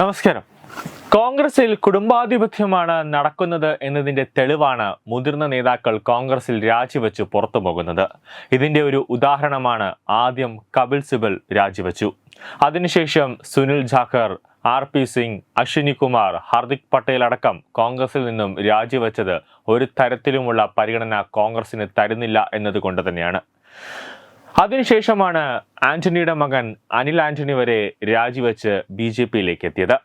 നമസ്കാരം. കോൺഗ്രസിൽ കുടുംബാധിപത്യമാണ് നടക്കുന്നത് എന്നതിന്റെ തെളിവാണ് മുതിർന്ന നേതാക്കൾ കോൺഗ്രസിൽ രാജിവെച്ച് പുറത്തു പോകുന്നത് ഇതിന്റെ ഒരു ഉദാഹരണമാണ് ആദ്യം കപിൽ സിബൽ രാജിവെച്ചു. അതിനുശേഷം സുനിൽ ജാഖർ ആർ പി സിംഗ് അശ്വിനി കുമാർ ഹാർദിക് പട്ടേൽ അടക്കം കോൺഗ്രസിൽ നിന്നും രാജിവെച്ചത് ഒരു തരത്തിലുമുള്ള പരിഗണന കോൺഗ്രസിന് തരുന്നില്ല എന്നതുകൊണ്ട് തന്നെയാണ്. അതിനുശേഷമാണ് ആന്റണിയുടെ മകൻ അനിൽ ആന്റണി വരെ രാജിവെച്ച് ബി ജെ പിയിലേക്ക് എത്തിയത്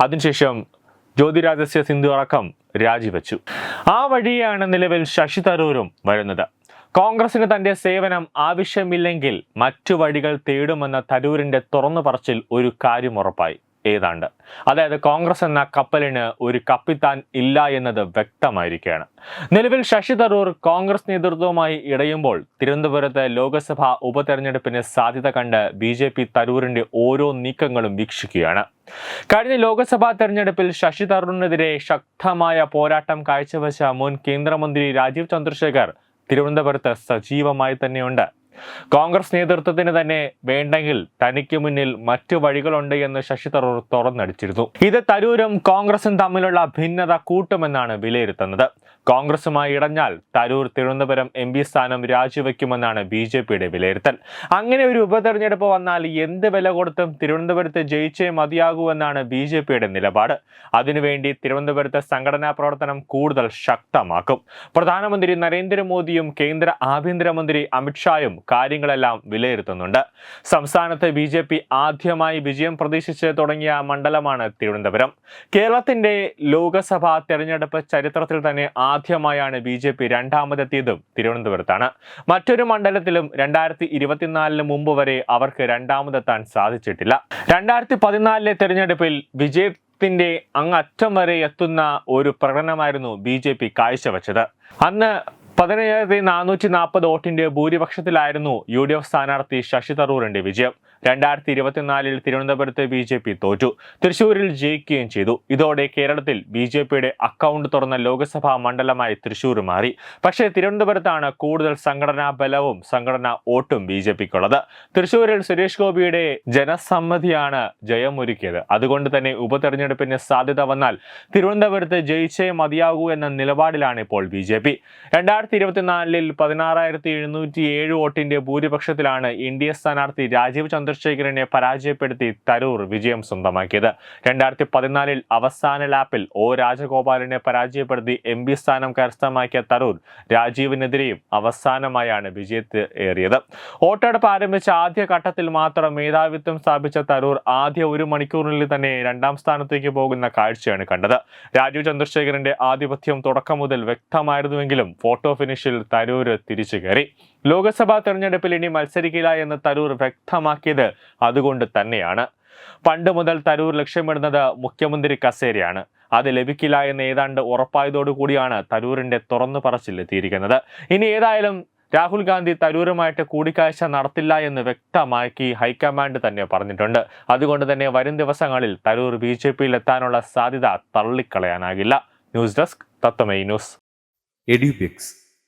അതിനുശേഷം ജ്യോതിരാദസ്യ സിന്ധു അടക്കം രാജിവെച്ചു. ആ വഴിയാണ് നിലവിൽ ശശി തരൂരും വരുന്നത്. കോൺഗ്രസിന് തന്റെ സേവനം ആവശ്യമില്ലെങ്കിൽ മറ്റു വഴികൾ തേടുമെന്ന തരൂരിന്റെ തുറന്നു പറച്ചിൽ ഒരു കാര്യം ഉറപ്പായി. ഏതാണ്ട്. അതായത് കോൺഗ്രസ് എന്ന കപ്പലിന് ഒരു കപ്പിത്താൻ ഇല്ല എന്നത് വ്യക്തമായിരിക്കുകയാണ്. നിലവിൽ ശശി തരൂർ കോൺഗ്രസ് നേതൃത്വവുമായി ഇടയുമ്പോൾ തിരുവനന്തപുരത്ത് ലോക്സഭാ ഉപതെരഞ്ഞെടുപ്പിന് സാധ്യത കണ്ട് ബി ജെ പി തരൂരിന്റെ ഓരോ നീക്കങ്ങളും വീക്ഷിക്കുകയാണ്. കഴിഞ്ഞ ലോക്സഭാ തെരഞ്ഞെടുപ്പിൽ ശശി തരൂരിനെതിരെ ശക്തമായ പോരാട്ടം കാഴ്ചവെച്ച മുൻ കേന്ദ്രമന്ത്രി രാജീവ് ചന്ദ്രശേഖർ തിരുവനന്തപുരത്ത് സജീവമായി തന്നെയുണ്ട്. കോൺഗ്രസ് നേതൃത്വത്തിന് തന്നെ വേണ്ടെങ്കിൽ തനിക്ക് മുന്നിൽ മറ്റു വഴികളുണ്ട് എന്ന് ശശി തരൂർ തുറന്നടിച്ചിരുന്നു. ഇത് തരൂരും കോൺഗ്രസും തമ്മിലുള്ള ഭിന്നത കൂട്ടുമെന്നാണ് വിലയിരുത്തുന്നത്. കോൺഗ്രസുമായി ഇടഞ്ഞാൽ തരൂർ തിരുവനന്തപുരം എം പി സ്ഥാനം രാജിവെക്കുമെന്നാണ് ബി ജെ പിയുടെ വിലയിരുത്തൽ. അങ്ങനെ ഒരു ഉപതെരഞ്ഞെടുപ്പ് വന്നാൽ എന്ത് വില കൊടുത്തും തിരുവനന്തപുരത്ത് ജയിച്ചേ മതിയാകൂ എന്നാണ് ബി ജെ പിയുടെ നിലപാട്. അതിനുവേണ്ടി തിരുവനന്തപുരത്തെ സംഘടനാ പ്രവർത്തനം കൂടുതൽ ശക്തമാക്കും. പ്രധാനമന്ത്രി നരേന്ദ്രമോദിയും കേന്ദ്ര ആഭ്യന്തരമന്ത്രി അമിത്ഷായും കാര്യങ്ങളെല്ലാം വിലയിരുത്തുന്നുണ്ട്. സംസ്ഥാനത്ത് ബി ജെ പി ആദ്യമായി വിജയം പ്രതീക്ഷിച്ച് തുടങ്ങിയ മണ്ഡലമാണ് തിരുവനന്തപുരം. കേരളത്തിന്റെ ലോക്സഭാ തെരഞ്ഞെടുപ്പ് ചരിത്രത്തിൽ തന്നെ ആദ്യമായാണ് ബി ജെ പി രണ്ടാമതെത്തിയതും തിരുവനന്തപുരത്താണ്. മറ്റൊരു മണ്ഡലത്തിലും രണ്ടായിരത്തി ഇരുപത്തിനാലിന് മുമ്പ് വരെ അവർക്ക് രണ്ടാമതെത്താൻ സാധിച്ചിട്ടില്ല. രണ്ടായിരത്തി പതിനാലിലെ തെരഞ്ഞെടുപ്പിൽ വിജയത്തിന്റെ അങ്ങറ്റം വരെ എത്തുന്ന ഒരു പ്രകടനമായിരുന്നു ബി ജെ പി കാഴ്ചവെച്ചത്. അന്ന് പതിനയ്യായിരത്തി നാനൂറ്റി നാൽപ്പത് വോട്ടിന്റെ ഭൂരിപക്ഷത്തിലായിരുന്നു യു ഡി എഫ് സ്ഥാനാർത്ഥി ശശി തറൂറിന്റെ വിജയം. രണ്ടായിരത്തി ഇരുപത്തിനാലിൽ തിരുവനന്തപുരത്ത് ബി ജെ പി തോറ്റു. തൃശൂരിൽ ജയിക്കുകയും ചെയ്തു. ഇതോടെ കേരളത്തിൽ ബി ജെ പിയുടെ അക്കൗണ്ട് തുറന്ന ലോക്സഭാ മണ്ഡലമായി തൃശൂർ മാറി. പക്ഷേ തിരുവനന്തപുരത്താണ് കൂടുതൽ സംഘടനാ ബലവും സംഘടനാ വോട്ടും ബി ജെ പിക്കുള്ളത്. തൃശൂരിൽ സുരേഷ് ഗോപിയുടെ ജനസമ്മതിയാണ് ജയമൊരുക്കിയത്. അതുകൊണ്ട് തന്നെ ഉപതെരഞ്ഞെടുപ്പിന് സാധ്യത വന്നാൽ തിരുവനന്തപുരത്ത് ജയിച്ചേ മതിയാകൂ എന്ന നിലപാടിലാണ് ഇപ്പോൾ ബി ജെ പി. രണ്ടായിരത്തി ഇരുപത്തിനാലിൽ പതിനാറായിരത്തി എഴുന്നൂറ്റി ഏഴ് വോട്ടിന്റെ ഭൂരിപക്ഷത്തിലാണ് എ സ്ഥാനാർത്ഥി രാജീവ് ചന്ദ്രശേഖരനെ പരാജയപ്പെടുത്തി തരൂർ വിജയം സ്വന്തമാക്കിയത്. രണ്ടായിരത്തി പതിനാലിൽ അവസാന ലാപ്പിൽ ഒ രാജഗോപാലിനെ പരാജയപ്പെടുത്തി എം പി സ്ഥാനം കരസ്ഥമാക്കിയ തരൂർ രാജീവിനെതിരെയും അവസാനമായാണ് വിജയത്തിൽ ഏറിയത്. വോട്ടെടുപ്പ് ആരംഭിച്ച ആദ്യ ഘട്ടത്തിൽ മാത്രം മേധാവിത്വം സ്ഥാപിച്ച തരൂർ ആദ്യ ഒരു മണിക്കൂറിനുള്ളിൽ തന്നെ രണ്ടാം സ്ഥാനത്തേക്ക് പോകുന്ന കാഴ്ചയാണ് കണ്ടത്. രാജീവ് ചന്ദ്രശേഖരന്റെ ആധിപത്യം തുടക്കം മുതൽ വ്യക്തമായിരുന്നുവെങ്കിലും ഫോട്ടോ ഫിനിഷിൽ തരൂര് തിരിച്ചു കയറി. ലോക്സഭാ തെരഞ്ഞെടുപ്പിൽ ഇനി മത്സരിക്കില്ല എന്ന് തരൂർ വ്യക്തമാക്കിയത് അതുകൊണ്ട് തന്നെയാണ്. പണ്ട് മുതൽ തരൂർ ലക്ഷ്യമിടുന്നത് മുഖ്യമന്ത്രി കസേരയാണ്. അത് ലഭിക്കില്ല എന്ന് ഏതാണ്ട് ഉറപ്പായതോടുകൂടിയാണ് തരൂരിന്റെ തുറന്നു പറച്ചിലെത്തിയിരിക്കുന്നത് ഇനി ഏതായാലും രാഹുൽ ഗാന്ധി തരൂരുമായിട്ട് കൂടിക്കാഴ്ച നടത്തില്ല എന്ന് വ്യക്തമാക്കി ഹൈക്കമാൻഡ് തന്നെ പറഞ്ഞിട്ടുണ്ട്. അതുകൊണ്ട് തന്നെ വരും ദിവസങ്ങളിൽ തരൂർ ബി ജെ പിയിൽ എത്താനുള്ള സാധ്യത തള്ളിക്കളയാനാകില്ല. News desk തത്തമൈ news. Edubix